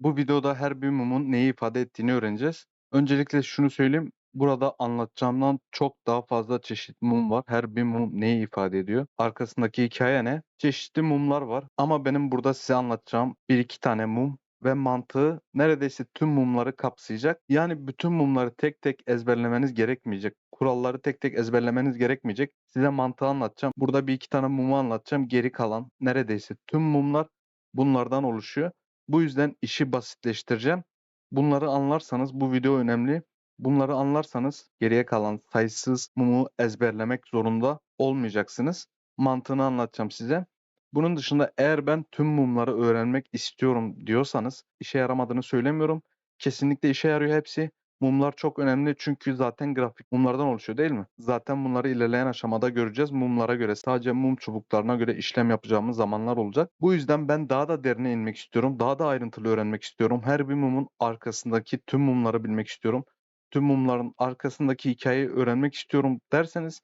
Bu videoda her bir mumun neyi ifade ettiğini öğreneceğiz. Öncelikle şunu söyleyeyim. Burada anlatacağımdan çok daha fazla çeşit mum var. Her bir mum neyi ifade ediyor? Arkasındaki hikaye ne? Çeşitli mumlar var ama benim burada size anlatacağım bir iki tane mum ve mantığı neredeyse tüm mumları kapsayacak. Yani bütün mumları tek tek ezberlemeniz gerekmeyecek. Kuralları tek tek ezberlemeniz gerekmeyecek. Size mantığı anlatacağım. Burada bir iki tane mumu anlatacağım. Geri kalan neredeyse tüm mumlar bunlardan oluşuyor. Bu yüzden işi basitleştireceğim. Bunları anlarsanız bu video önemli. Bunları anlarsanız geriye kalan sayısız mumu ezberlemek zorunda olmayacaksınız. Mantığını anlatacağım size. Bunun dışında eğer ben tüm mumları öğrenmek istiyorum diyorsanız işe yaramadığını söylemiyorum. Kesinlikle işe yarıyor hepsi. Mumlar çok önemli çünkü zaten grafik mumlardan oluşuyor değil mi? Zaten bunları ilerleyen aşamada göreceğiz. Mumlara göre sadece mum çubuklarına göre işlem yapacağımız zamanlar olacak. Bu yüzden ben daha da derine inmek istiyorum. Daha da ayrıntılı öğrenmek istiyorum. Her bir mumun arkasındaki tüm mumları bilmek istiyorum. Tüm mumların arkasındaki hikayeyi öğrenmek istiyorum derseniz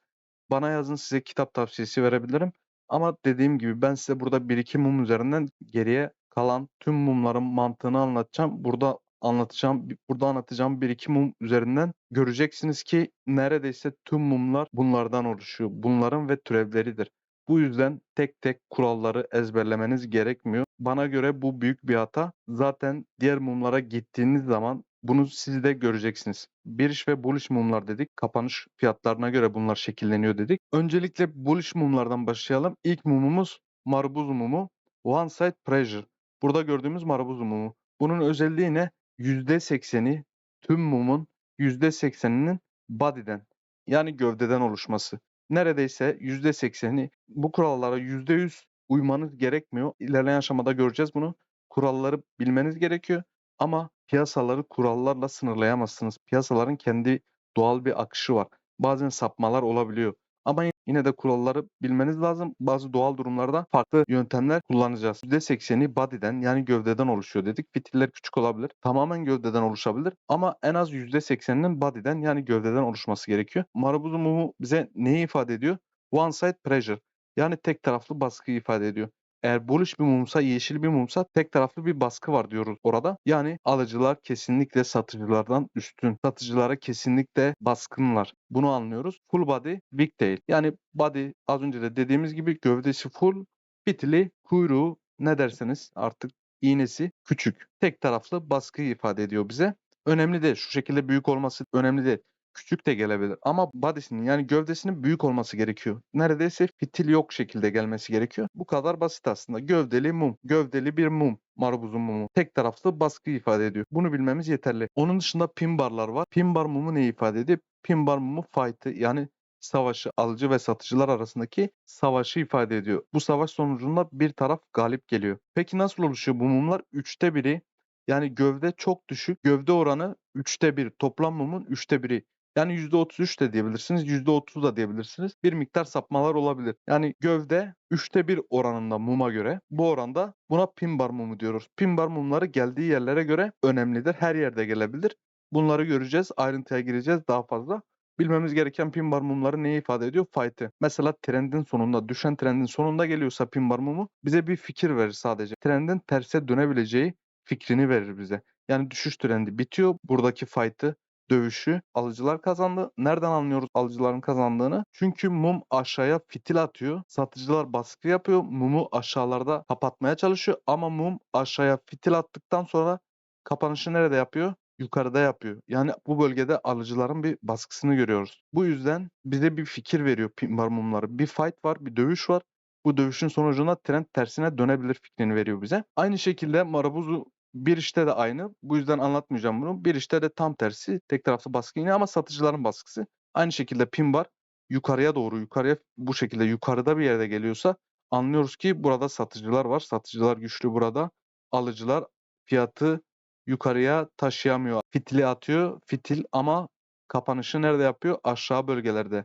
bana yazın size kitap tavsiyesi verebilirim. Ama dediğim gibi ben size burada bir iki mum üzerinden geriye kalan tüm mumların mantığını anlatacağım. Burada anlatacağım, burada anlatacağım bir iki mum üzerinden göreceksiniz ki neredeyse tüm mumlar bunlardan oluşuyor. Bunların ve türevleridir. Bu yüzden tek tek kuralları ezberlemeniz gerekmiyor. Bana göre bu büyük bir hata. Zaten diğer mumlara gittiğiniz zaman bunu siz de göreceksiniz. Biriş ve bullish mumlar dedik. Kapanış fiyatlarına göre bunlar şekilleniyor dedik. Öncelikle bullish mumlardan başlayalım. İlk mumumuz marbuz mumu. One side pressure. Burada gördüğümüz marbuz mumu. Bunun özelliği ne? %80'i tüm mumun %80'inin body'den yani gövdeden oluşması. Neredeyse %80'i bu kurallara %100 uymanız gerekmiyor. İlerleyen aşamada göreceğiz bunu. Kuralları bilmeniz gerekiyor ama piyasaları kurallarla sınırlayamazsınız. Piyasaların kendi doğal bir akışı var. Bazen sapmalar olabiliyor. Ama yine de kuralları bilmeniz lazım. Bazı doğal durumlarda farklı yöntemler kullanacağız. %80'i body'den yani gövdeden oluşuyor dedik. Fitiller küçük olabilir. Tamamen gövdeden oluşabilir. Ama en az %80'inin body'den yani gövdeden oluşması gerekiyor. Marabuz mumu bize neyi ifade ediyor? One side pressure. Yani tek taraflı baskıyı ifade ediyor. Eğer bullish bir mumsa, yeşil bir mumsa tek taraflı bir baskı var diyoruz orada. Yani alıcılar kesinlikle satıcılardan üstün. Satıcılara kesinlikle baskınlar. Bunu anlıyoruz. Full body, big tail. Yani body az önce de dediğimiz gibi gövdesi full, fitili, kuyruğu ne derseniz artık iğnesi küçük. Tek taraflı baskıyı ifade ediyor bize. Önemli değil. Şu şekilde büyük olması önemli değil. Küçük de gelebilir ama body'sinin yani gövdesinin büyük olması gerekiyor. Neredeyse fitil yok şekilde gelmesi gerekiyor. Bu kadar basit aslında. Gövdeli mum. Gövdeli bir mum. Marbuzun mumu. Tek taraflı baskı ifade ediyor. Bunu bilmemiz yeterli. Onun dışında pin barlar var. Pin bar mumu ne ifade ediyor? Pin bar mumu fight'ı yani savaşı alıcı ve satıcılar arasındaki savaşı ifade ediyor. Bu savaş sonucunda bir taraf galip geliyor. Peki nasıl oluşuyor bu mumlar? Üçte biri yani gövde çok düşük. Gövde oranı 3'te 1. Toplam mumun 3'te 1'i. Yani %33 de diyebilirsiniz, %30 da diyebilirsiniz. Bir miktar sapmalar olabilir. Yani gövde 3'te 1 oranında muma göre. Bu oranda buna pin bar mumu diyoruz. Pin bar mumları geldiği yerlere göre önemlidir. Her yerde gelebilir. Bunları göreceğiz. Ayrıntıya gireceğiz daha fazla. Bilmemiz gereken pin bar mumları neyi ifade ediyor? Fight'ı. Mesela trendin sonunda, düşen trendin sonunda geliyorsa pin bar mumu bize bir fikir verir sadece. Trendin terse dönebileceği fikrini verir bize. Yani düşüş trendi bitiyor. Buradaki fight'ı dövüşü alıcılar kazandı. Nereden anlıyoruz alıcıların kazandığını? Çünkü mum aşağıya fitil atıyor. Satıcılar baskı yapıyor. Mumu aşağılarda kapatmaya çalışıyor. Ama mum aşağıya fitil attıktan sonra kapanışı nerede yapıyor? Yukarıda yapıyor. Yani bu bölgede alıcıların bir baskısını görüyoruz. Bu yüzden bize bir fikir veriyor pinbar mumları. Bir fight var, bir dövüş var. Bu dövüşün sonucunda trend tersine dönebilir fikrini veriyor bize. Aynı şekilde Marabuzu bir işte de aynı. Bu yüzden anlatmayacağım bunu. Bir işte de tam tersi. Tek taraflı baskı yine ama satıcıların baskısı. Aynı şekilde pin bar yukarıya doğru yukarıya bu şekilde yukarıda bir yerde geliyorsa anlıyoruz ki burada satıcılar var. Satıcılar güçlü burada. Alıcılar fiyatı yukarıya taşıyamıyor. Fitili atıyor. Fitil ama kapanışı nerede yapıyor? Aşağı bölgelerde.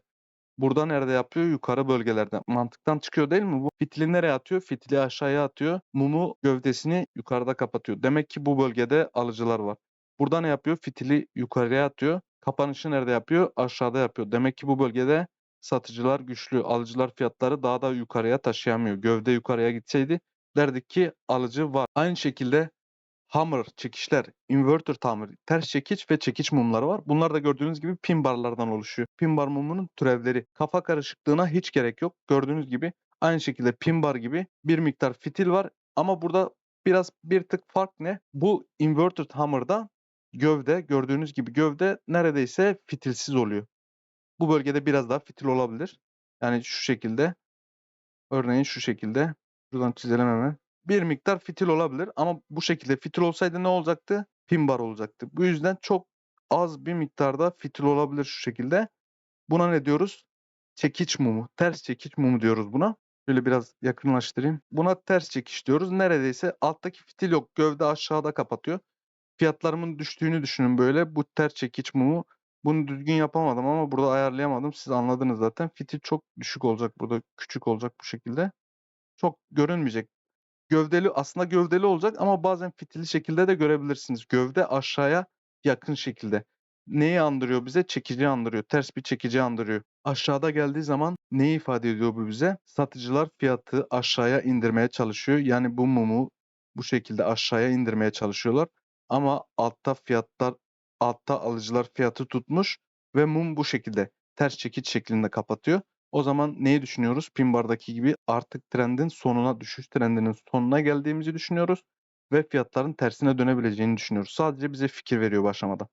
Burada nerede yapıyor? Yukarı bölgelerde. Mantıktan çıkıyor değil mi bu? Fitili nereye atıyor? Fitili aşağıya atıyor. Mumu gövdesini yukarıda kapatıyor. Demek ki bu bölgede alıcılar var. Burada ne yapıyor? Fitili yukarıya atıyor. Kapanışı nerede yapıyor? Aşağıda yapıyor. Demek ki bu bölgede satıcılar güçlü. Alıcılar fiyatları daha da yukarıya taşıyamıyor. Gövde yukarıya gitseydi derdik ki alıcı var. Aynı şekilde hammer, çekişler, inverter tamir, ters çekiç ve çekiç mumları var. Bunlar da gördüğünüz gibi pin barlardan oluşuyor. Pin bar mumunun türevleri. Kafa karışıklığına hiç gerek yok. Gördüğünüz gibi aynı şekilde pin bar gibi bir miktar fitil var. Ama burada biraz bir tık fark ne? Bu inverted hammer'da gövde gördüğünüz gibi gövde neredeyse fitilsiz oluyor. Bu bölgede biraz daha fitil olabilir. Yani şu şekilde. Örneğin şu şekilde. Şuradan çizelim hemen. Bir miktar fitil olabilir ama bu şekilde fitil olsaydı ne olacaktı? Pin bar olacaktı. Bu yüzden çok az bir miktarda fitil olabilir şu şekilde. Buna ne diyoruz? Çekiç mumu. Ters çekiç mumu diyoruz buna. Şöyle biraz yakınlaştırayım. Buna ters çekiş diyoruz. Neredeyse alttaki fitil yok. Gövde aşağıda kapatıyor. Fiyatlarımın düştüğünü düşünün böyle. Bu ters çekiç mumu. Bunu düzgün yapamadım ama burada ayarlayamadım. Siz anladınız zaten. Fitil çok düşük olacak burada. Küçük olacak bu şekilde. Çok görünmeyecek. Gövdeli aslında gövdeli olacak ama bazen fitili şekilde de görebilirsiniz. Gövde aşağıya yakın şekilde. Neyi andırıyor bize? Çekici andırıyor. Ters bir çekici andırıyor. Aşağıda geldiği zaman neyi ifade ediyor bu bize? Satıcılar fiyatı aşağıya indirmeye çalışıyor. Yani bu mumu bu şekilde aşağıya indirmeye çalışıyorlar. Ama altta fiyatlar altta alıcılar fiyatı tutmuş ve mum bu şekilde ters çekiç şeklinde kapatıyor. O zaman neyi düşünüyoruz? Pin bardaki gibi artık trendin sonuna, düşüş trendinin sonuna geldiğimizi düşünüyoruz ve fiyatların tersine dönebileceğini düşünüyoruz. Sadece bize fikir veriyor bu aşamada.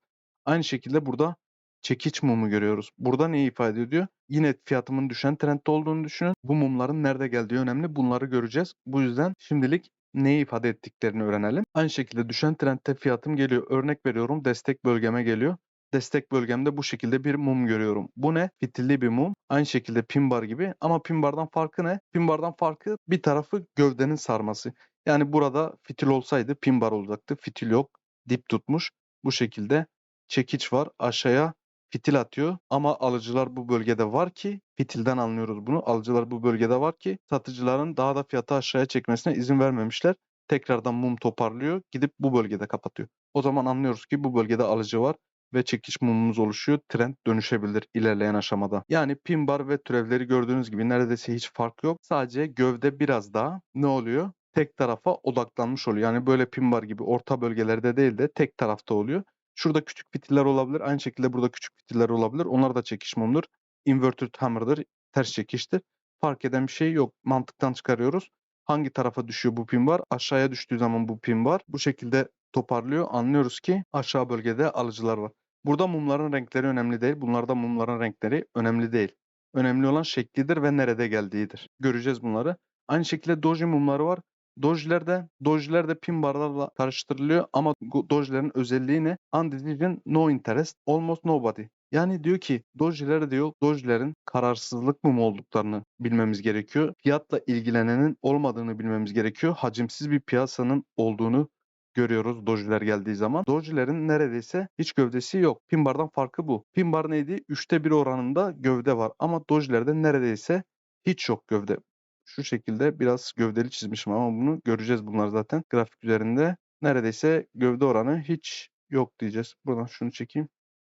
Aynı şekilde burada çekiç mumu görüyoruz. Burada neyi ifade ediyor? Yine fiyatımın düşen trendde olduğunu düşünün. Bu mumların nerede geldiği önemli. Bunları göreceğiz. Bu yüzden şimdilik neyi ifade ettiklerini öğrenelim. Aynı şekilde düşen trendte fiyatım geliyor. Örnek veriyorum destek bölgeme geliyor destek bölgemde bu şekilde bir mum görüyorum. Bu ne? Fitilli bir mum. Aynı şekilde pin bar gibi ama pin bardan farkı ne? Pin bardan farkı bir tarafı gövdenin sarması. Yani burada fitil olsaydı pin bar olacaktı. Fitil yok. Dip tutmuş. Bu şekilde çekiç var. Aşağıya fitil atıyor ama alıcılar bu bölgede var ki fitilden anlıyoruz bunu. Alıcılar bu bölgede var ki satıcıların daha da fiyatı aşağıya çekmesine izin vermemişler. Tekrardan mum toparlıyor. Gidip bu bölgede kapatıyor. O zaman anlıyoruz ki bu bölgede alıcı var ve çekiş mumumuz oluşuyor. Trend dönüşebilir ilerleyen aşamada. Yani pin bar ve türevleri gördüğünüz gibi neredeyse hiç fark yok. Sadece gövde biraz daha ne oluyor? Tek tarafa odaklanmış oluyor. Yani böyle pin bar gibi orta bölgelerde değil de tek tarafta oluyor. Şurada küçük fitiller olabilir. Aynı şekilde burada küçük fitiller olabilir. Onlar da çekiş mumdur. Inverted hammer'dır. Ters çekiştir. Fark eden bir şey yok. Mantıktan çıkarıyoruz. Hangi tarafa düşüyor bu pin bar? Aşağıya düştüğü zaman bu pin bar bu şekilde toparlıyor. Anlıyoruz ki aşağı bölgede alıcılar var. Burada mumların renkleri önemli değil. Bunlarda mumların renkleri önemli değil. Önemli olan şeklidir ve nerede geldiğidir. Göreceğiz bunları. Aynı şekilde doji mumları var. Dojiler de, dojiler de pin barlarla karıştırılıyor ama dojilerin özelliği ne? Undecision, no interest, almost nobody. Yani diyor ki dojiler diyor dojilerin kararsızlık mum olduklarını bilmemiz gerekiyor. Fiyatla ilgilenenin olmadığını bilmemiz gerekiyor. Hacimsiz bir piyasanın olduğunu görüyoruz dojiler geldiği zaman. Dojilerin neredeyse hiç gövdesi yok. Pinbar'dan farkı bu. Pinbar neydi? 3'te 1 oranında gövde var ama dojilerde neredeyse hiç yok gövde. Şu şekilde biraz gövdeli çizmişim ama bunu göreceğiz bunlar zaten grafik üzerinde. Neredeyse gövde oranı hiç yok diyeceğiz. Buradan şunu çekeyim.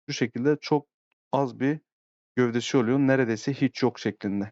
Şu şekilde çok az bir gövdesi oluyor. Neredeyse hiç yok şeklinde.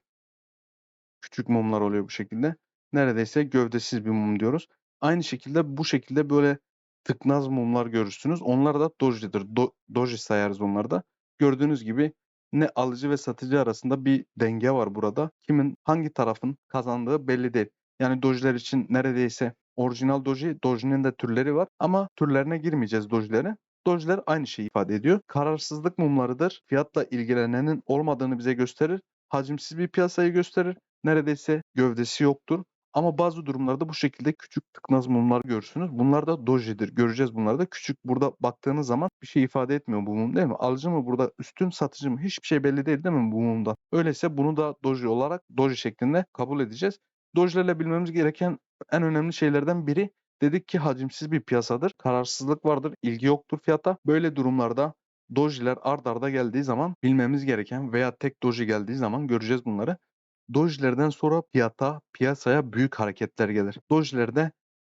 Küçük mumlar oluyor bu şekilde. Neredeyse gövdesiz bir mum diyoruz. Aynı şekilde bu şekilde böyle tıknaz mumlar görürsünüz. Onlar da doji'dir. Do, doji sayarız onları da. Gördüğünüz gibi ne alıcı ve satıcı arasında bir denge var burada. Kimin hangi tarafın kazandığı belli değil. Yani dojiler için neredeyse orijinal doji, dojinin de türleri var ama türlerine girmeyeceğiz dojilerin. Dojiler aynı şeyi ifade ediyor. Kararsızlık mumlarıdır. Fiyatla ilgilenenin olmadığını bize gösterir. Hacimsiz bir piyasayı gösterir. Neredeyse gövdesi yoktur. Ama bazı durumlarda bu şekilde küçük tıknaz mumlar görürsünüz. Bunlar da doji'dir. Göreceğiz bunları da. Küçük burada baktığınız zaman bir şey ifade etmiyor bu mum değil mi? Alıcı mı burada üstün satıcı mı? Hiçbir şey belli değil değil mi bu mumda? Öyleyse bunu da doji olarak doji şeklinde kabul edeceğiz. Dojilerle bilmemiz gereken en önemli şeylerden biri dedik ki hacimsiz bir piyasadır. Kararsızlık vardır. ilgi yoktur fiyata. Böyle durumlarda dojiler ard arda geldiği zaman bilmemiz gereken veya tek doji geldiği zaman göreceğiz bunları. Dojilerden sonra fiyata, piyasaya büyük hareketler gelir. Dojilerde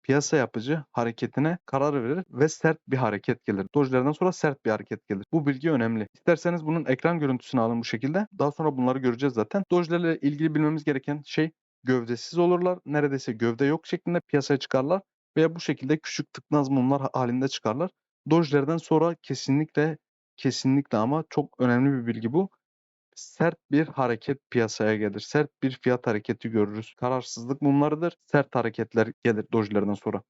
piyasa yapıcı hareketine karar verir ve sert bir hareket gelir. Dojilerden sonra sert bir hareket gelir. Bu bilgi önemli. İsterseniz bunun ekran görüntüsünü alın bu şekilde. Daha sonra bunları göreceğiz zaten. Dojilerle ilgili bilmemiz gereken şey gövdesiz olurlar. Neredeyse gövde yok şeklinde piyasaya çıkarlar veya bu şekilde küçük tıknaz mumlar ha halinde çıkarlar. Doge'lerden sonra kesinlikle, kesinlikle ama çok önemli bir bilgi bu. Sert bir hareket piyasaya gelir. Sert bir fiyat hareketi görürüz. Kararsızlık mumlarıdır. Sert hareketler gelir Doge'lerden sonra.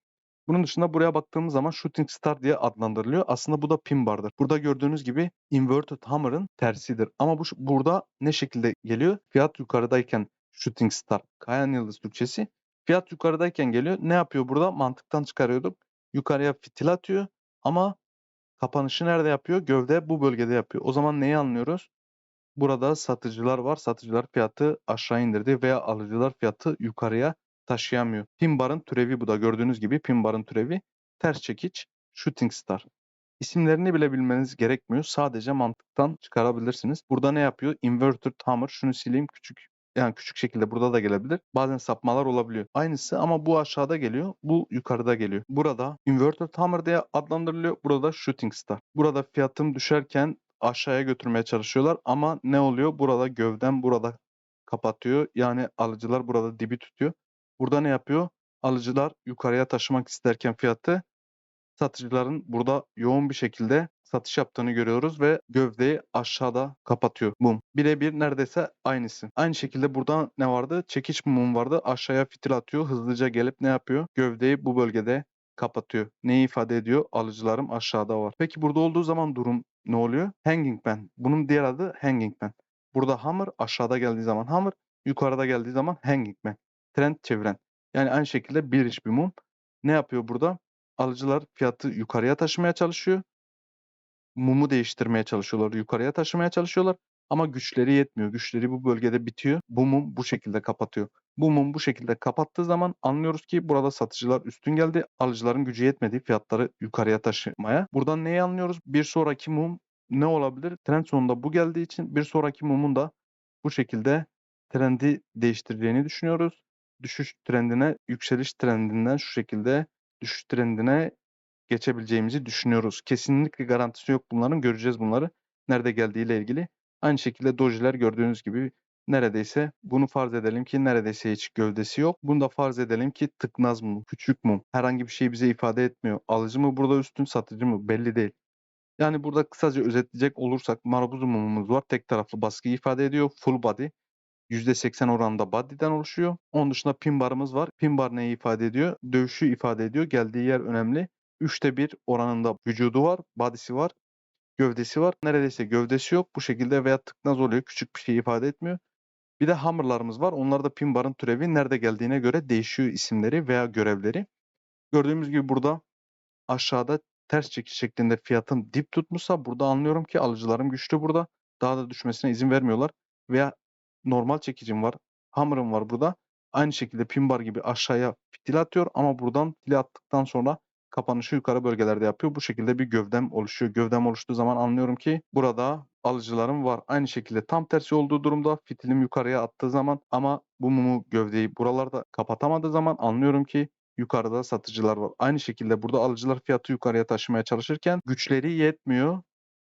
Bunun dışında buraya baktığımız zaman Shooting Star diye adlandırılıyor. Aslında bu da pin bar'dır. Burada gördüğünüz gibi Inverted Hammer'ın tersidir. Ama bu burada ne şekilde geliyor? Fiyat yukarıdayken Shooting Star, kayan yıldız Türkçesi. Fiyat yukarıdayken geliyor. Ne yapıyor burada? Mantıktan çıkarıyorduk. Yukarıya fitil atıyor ama kapanışı nerede yapıyor? Gövde bu bölgede yapıyor. O zaman neyi anlıyoruz? Burada satıcılar var. Satıcılar fiyatı aşağı indirdi veya alıcılar fiyatı yukarıya taşıyamıyor. Pin bar'ın türevi bu da gördüğünüz gibi pin bar'ın türevi ters çekiç Shooting Star. İsimlerini bile bilmeniz gerekmiyor. Sadece mantıktan çıkarabilirsiniz. Burada ne yapıyor? Inverted Hammer. Şunu sileyim küçük yani küçük şekilde burada da gelebilir. Bazen sapmalar olabiliyor. Aynısı ama bu aşağıda geliyor. Bu yukarıda geliyor. Burada Inverted Hammer diye adlandırılıyor. Burada Shooting Star. Burada fiyatım düşerken aşağıya götürmeye çalışıyorlar ama ne oluyor? Burada gövden burada kapatıyor. Yani alıcılar burada dibi tutuyor. Burada ne yapıyor? Alıcılar yukarıya taşımak isterken fiyatı satıcıların burada yoğun bir şekilde satış yaptığını görüyoruz ve gövdeyi aşağıda kapatıyor mum. Birebir neredeyse aynısı. Aynı şekilde burada ne vardı? Çekiç mum vardı. Aşağıya fitil atıyor. Hızlıca gelip ne yapıyor? Gövdeyi bu bölgede kapatıyor. Neyi ifade ediyor? Alıcılarım aşağıda var. Peki burada olduğu zaman durum ne oluyor? Hanging man. Bunun diğer adı hanging man. Burada hammer aşağıda geldiği zaman hammer, yukarıda geldiği zaman hanging man. Trend çeviren. Yani aynı şekilde bir iş bir mum. Ne yapıyor burada? Alıcılar fiyatı yukarıya taşımaya çalışıyor. Mumu değiştirmeye çalışıyorlar. Yukarıya taşımaya çalışıyorlar. Ama güçleri yetmiyor. Güçleri bu bölgede bitiyor. Bu mum bu şekilde kapatıyor. Bu mum bu şekilde kapattığı zaman anlıyoruz ki burada satıcılar üstün geldi. Alıcıların gücü yetmedi fiyatları yukarıya taşımaya. Buradan neyi anlıyoruz? Bir sonraki mum ne olabilir? Trend sonunda bu geldiği için bir sonraki mumun da bu şekilde trendi değiştireceğini düşünüyoruz. Düşüş trendine, yükseliş trendinden şu şekilde düşüş trendine geçebileceğimizi düşünüyoruz. Kesinlikle garantisi yok bunların. Göreceğiz bunları. Nerede geldiğiyle ilgili. Aynı şekilde dojiler gördüğünüz gibi neredeyse bunu farz edelim ki neredeyse hiç gövdesi yok. Bunu da farz edelim ki tıknaz mum, küçük mum. Herhangi bir şey bize ifade etmiyor. Alıcı mı burada üstün, satıcı mı belli değil. Yani burada kısaca özetleyecek olursak marabuz mumumuz var. Tek taraflı baskı ifade ediyor. Full body. %80 oranında body'den oluşuyor. Onun dışında pin barımız var. Pin bar neyi ifade ediyor? Dövüşü ifade ediyor. Geldiği yer önemli. 3'te 1 oranında vücudu var, body'si var, gövdesi var. Neredeyse gövdesi yok. Bu şekilde veya tıknaz oluyor. Küçük bir şey ifade etmiyor. Bir de hammer'larımız var. Onlar da pin türevi nerede geldiğine göre değişiyor isimleri veya görevleri. Gördüğümüz gibi burada aşağıda ters çekiş şeklinde fiyatım dip tutmuşsa burada anlıyorum ki alıcılarım güçlü burada. Daha da düşmesine izin vermiyorlar. Veya normal çekicim var. Hammer'ım var burada. Aynı şekilde pin bar gibi aşağıya fitil atıyor ama buradan fitili attıktan sonra kapanışı yukarı bölgelerde yapıyor. Bu şekilde bir gövdem oluşuyor. Gövdem oluştuğu zaman anlıyorum ki burada alıcılarım var. Aynı şekilde tam tersi olduğu durumda fitilim yukarıya attığı zaman ama bu mumu gövdeyi buralarda kapatamadığı zaman anlıyorum ki yukarıda satıcılar var. Aynı şekilde burada alıcılar fiyatı yukarıya taşımaya çalışırken güçleri yetmiyor.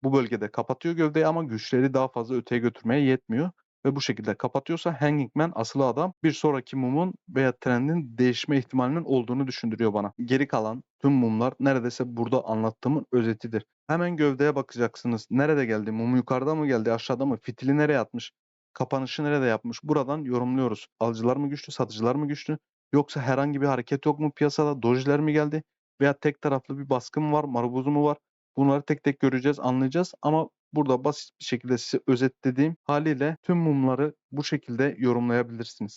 Bu bölgede kapatıyor gövdeyi ama güçleri daha fazla öteye götürmeye yetmiyor ve bu şekilde kapatıyorsa Hanging Man asılı adam bir sonraki mumun veya trendin değişme ihtimalinin olduğunu düşündürüyor bana. Geri kalan tüm mumlar neredeyse burada anlattığımın özetidir. Hemen gövdeye bakacaksınız. Nerede geldi? Mum yukarıda mı geldi? Aşağıda mı? Fitili nereye atmış? Kapanışı nerede yapmış? Buradan yorumluyoruz. Alıcılar mı güçlü? Satıcılar mı güçlü? Yoksa herhangi bir hareket yok mu piyasada? Dojiler mi geldi? Veya tek taraflı bir baskı mı var? Marubuzu mu var? Bunları tek tek göreceğiz, anlayacağız ama burada basit bir şekilde size özetlediğim haliyle tüm mumları bu şekilde yorumlayabilirsiniz.